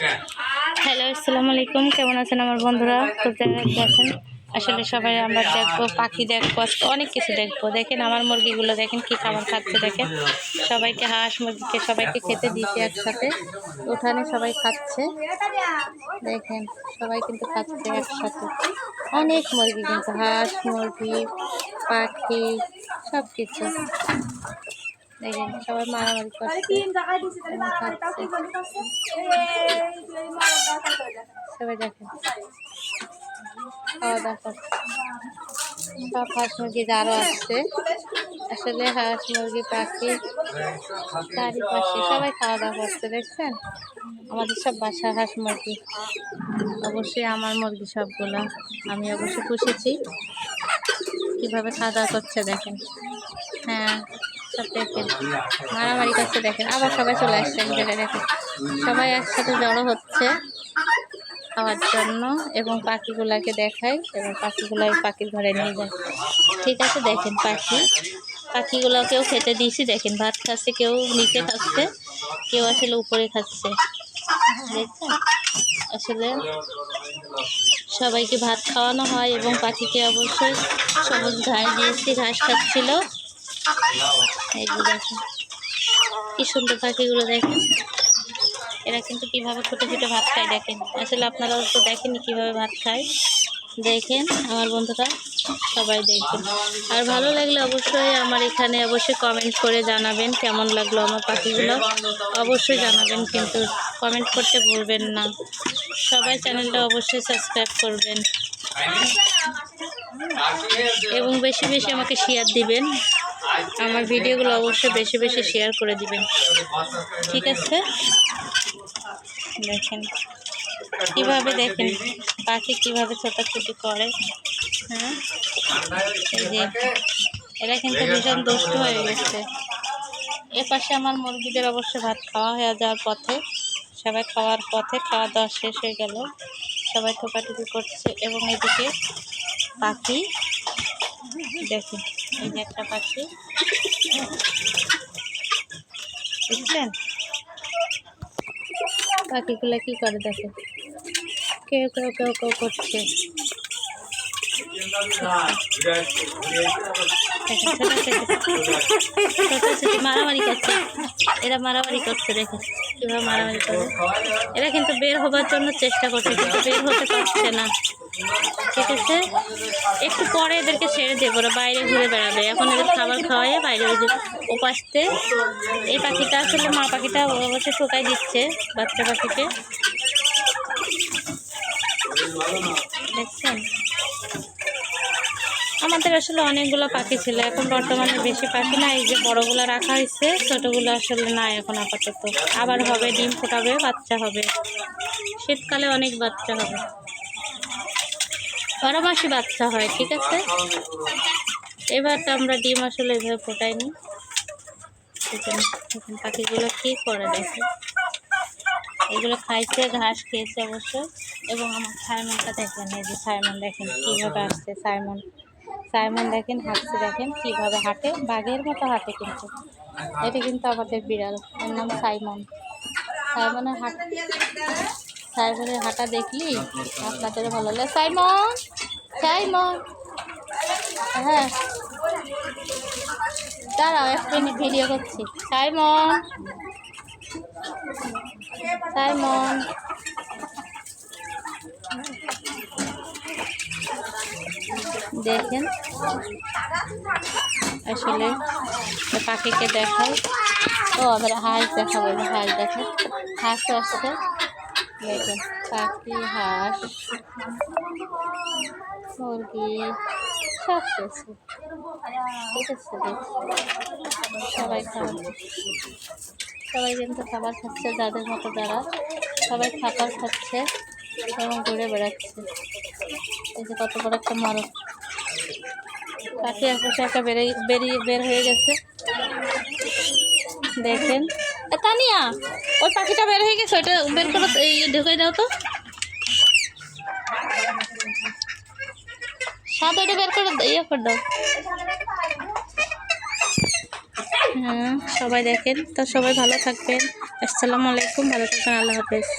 Hello আসসালামু আলাইকুম কেমন আছেন আমার বন্ধুরা? তো দেখেন, আসলে সবাই আমরা দেখব, পাখি দেখব অনেক কিছু দেখব। দেখেন, আমার মুরগিগুলো দেখেন কি খাবার খাচ্ছে, দেখেন। সবাইকে হাঁস মুরগিকে সবাইকে খেতে দিয়েছি একসাথে। উঠানে সবাই খাচ্ছে। দেখেন, সবাই কিন্তু খাচ্ছে একসাথে। অনেক মুরগি কিন্তু, হাঁস, মুরগি, পাখি সব কিছু দেখেন সবাই মারামারি করছে। সবাই দেখেন। খাওয়া দাওয়া করছে। সব হাঁস মুরগি আরও আসছে। আসলে হাঁস মুরগি পাখি চারিপাশে সবাই খাওয়া দাওয়া করছে দেখছেন? আমাদের সব বাসা হাঁস মুরগি। অবশ্যই আমার মুরগি সবগুলা। আমি অবশ্যই পুষেছি। কীভাবে খাওয়া দাওয়া করছে দেখেন। হ্যাঁ। দেখেন। মারামারি করছে দেখেন। আবার সবাই চলে আসছে এক জায়গায় দেখেন। সবাই একসাথে জড়ো হচ্ছে খাওয়ার জন্য এবং পাখিগুলাকে দেখাই এবং পাখিগুলো পাখির ঘরে নিয়ে যায়। ঠিক আছে, দেখেন পাখি। পাখিগুলোকেও খেতে দিয়েছি, দেখেন। ভাত খাচ্ছে, কেউ নিচে খাচ্ছে, কেউ আসলে উপরে খাচ্ছে। দেখছেন? আসলে সবাইকে ভাত খাওয়ানো হয় এবং পাখিকে অবশ্যই সবুজ ঘাস দিয়েছি, ঘাস খাচ্ছিল। এই যে দেখেন কি সুন্দর পাখিগুলো দেখেন এরা কিন্তু কীভাবে ছোটো ছোটো ভাত খায় দেখেন। আসলে আপনারাও তো দেখেনি কীভাবে ভাত খায়। দেখেন, আমার বন্ধুরা, সবাই দেখবেন আর ভালো লাগলে অবশ্যই আমার এখানে অবশ্যই কমেন্ট করে জানাবেন কেমন লাগল আমার পাখিগুলো। অবশ্যই জানাবেন কিন্তু কমেন্ট করতে ভুলবেন না। সবাই চ্যানেলটা অবশ্যই সাবস্ক্রাইব করবেন। এবং বেশি বেশি আমাকে শেয়ার দিবেন। আমার ভিডিওগুলো অবশ্যই বেশি বেশি শেয়ার করে দিবেন। ঠিক আছে? দেখেন। কীভাবে দেখেন? পাখি কীভাবে ছোটাছুটি করে? হ্যাঁ? এই যে, এরা কিন্তু ভীষণ দুষ্ট হয়ে গেছে। এ পাশে আমার মুরগিদের অবশ্য ভাত খাওয়া হয়ে যাওয়ার পথে, সবাই খাওয়ার পথে খাওয়া দাওয়া শেষ হয়ে গেল। সবাই ঠোকাটুকি করছে এবং এদিকে পাখি, দেখেন। এই যে একটা পাখি। বুঝলেন? পাখিগুলো কি করে দেখে? কেউ কেউ কেউ কেউ করছে। মারামারি করছে এরা মারামারি করছে দেখে কীভাবে মারামারি করে এরা কিন্তু বের হবার জন্য চেষ্টা করছে, কিন্তু বের হতে পারছে না। ঠিক আছে? একটু পরে এদেরকে ছেড়ে দেবো, ওরা বাইরে ঘুরে বেড়াবে। এখন এদের খাবার খাওয়াই বাইরে ওই যে ওপাশতে। এই পাখিটা আসলে মা পাখিটা অবশ্যই টোকাই দিচ্ছে বাচ্চা পাখিকে। দেখছেন? আমাদের আসলে অনেকগুলো পাখি ছিল। এখন বর্তমানে বেশি পাখি না এই যে বড়গুলো রাখা হয়েছে, ছোটোগুলো আসলে নাই এখন আপাতত। আবার হবে, ডিম ফোটাবে, বাচ্চা হবে। শীতকালে অনেক বাচ্চা হবে। বারো মাসে বাচ্চা হয়, ঠিক আছে? এবার তো আমরা ডিম আসলে এভাবে ফোটাইনি। দেখুন পাখিগুলো কী করে দেখে? এগুলো খাইছে, ঘাস খেয়েছে অবশ্য। এবং আমার সাইমনটা দেখেন, এই যে সাইমন দেখেন, কীভাবে আসছে সাইমন। সাইমন দেখেন হাঁটছে দেখেন, কীভাবে হাঁটে, বাঘের মতো হাঁটে কিন্তু। এটা কিন্তু আমাদের বিড়াল ওর নাম সাইমন। সাইমনের হাঁট সাইমনের হাঁটা দেখলি? আপনাদের ভালো লাগে। সাইমন! সাইমন! হ্যাঁ। দাঁড়াও, এক মিনিট ভিডিও করছি। সাইমন! সাইমন! দেখেন। আসলে পাখিকে দেখাই ও আমরা হাঁস দেখাবো, হাঁস দেখেন হাঁস আসছে। দেখেন, পাখি, হাঁস, মুরগি, সব কিছু। ঠিক আছে সবাই সবাই কিন্তু খাবার খাচ্ছে, যাদের মতো যারা। সবাই খাবার খাচ্ছে এবং ঘুরে বেড়াচ্ছে। এই কত বড় একটা মরক পাখি আশেপাশে একটা বেরিয়ে বেরিয়ে বের হয়ে গেছে। দেখেন। তানিয়া, ওই পাখিটা বের হয়ে গেছে, ওইটা বের করো, এই ঢুকে দাও তো। সাত ওইটা বের করে ইয়ে করে দাও। হ্যাঁ সবাই দেখেন। তো সবাই ভালো থাকবেন। আসসালামু আলাইকুম, ভালো থাকবেন, আল্লাহ হাফেজ।